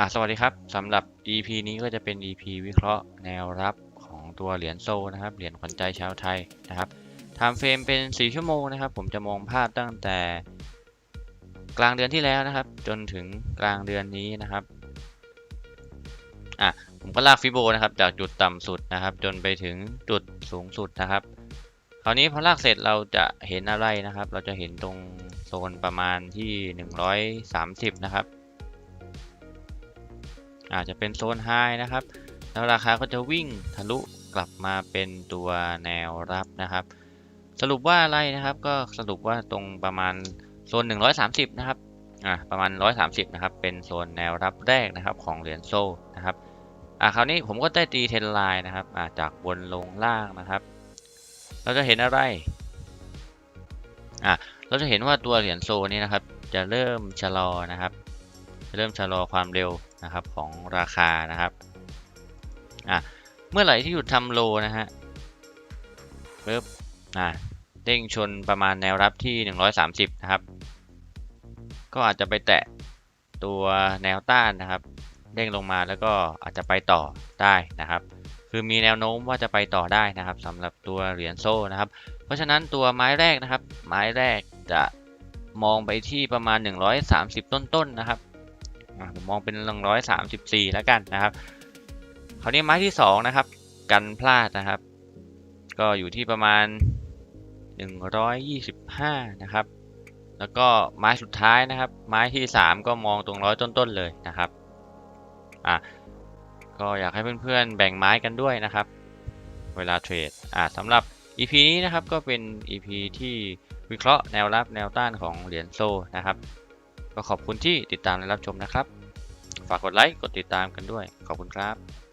อะสวัสดีครับสำหรับ EP นี้ก็จะเป็น EP วิเคราะห์แนวรับของตัวเหรียญโซนะครับเหรียญขวัญใจชาวไทยนะครับไทม์เฟรมเป็น 4 ชั่วโมงนะครับ ผมจะมองภาพตั้งแต่กลางเดือนที่แล้วนะครับ จนถึงกลางเดือนนี้นะครับอะผมก็ลากฟิโบนะครับจากจุดต่ำสุดนะครับ จนไปถึงจุดสูงสุดนะครับ คราวนี้พอลากเสร็จเราจะเห็นอะไรนะครับ เราจะเห็นตรงโซนประมาณที่ 130 นะครับ อาจจะเป็นโซนไฮนะครับ แล้วราคาก็จะวิ่งทะลุกลับมาเป็นตัวแนวรับนะครับ สรุปว่าอะไรนะครับก็สรุปว่าตรงประมาณโซน 130 นะครับอ่าประมาณ 130 นะครับ เป็นโซนแนวรับแรกนะครับของเหรียญโซลนะครับอ่าคราวนี้ผมก็ได้ตีเทรนไลน์นะครับอ่าจากบนลงล่างนะครับ เราจะเห็นอะไรอ่าเราจะเห็นว่าตัวเหรียญโซนี้นะครับ จะเริ่มชะลอนะครับ เริ่มชะลอความเร็วนะครับของราคานะครับอะเมื่อไหร่ที่หยุดทำโลนะฮะปึ๊บอะเด้งชนประมาณแนวรับที่ 130 นะครับ ก็อาจจะไปแตะตัวแนวต้านนะครับ เด้งลงมาแล้วก็อาจจะไปต่อได้นะครับ คือมีแนวโน้มว่าจะไปต่อได้นะครับสำหรับตัวเหรียญโซ่นะครับ เพราะฉะนั้นตัวไม้แรกนะครับ ไม้แรกจะมองไปที่ประมาณ 130 ต้นๆนะครับ ผมมองเป็นหนึ่งร้อยสามสิบสี่แล้วกันนะครับคราวนี้ไม้ที่สองนะครับ กันพลาดนะครับ ก็อยู่ที่ประมาณหนึ่งร้อยยี่สิบห้านะครับ แล้วก็ไม้สุดท้ายนะครับ ไม้ที่สามก็มองตรงร้อยต้นๆเลยนะครับอะก็อยากให้เพื่อนๆแบ่งไม้กันด้วยนะครับ เวลาเทรดอะสำหรับ EP นี้นะครับก็เป็น EP ที่วิเคราะห์แนวรับแนวต้านของเหรียญโซนะครับ ก็ขอบคุณที่ติดตามและรับชมนะครับ ฝากกดไลค์ กดติดตามกันด้วย ขอบคุณครับ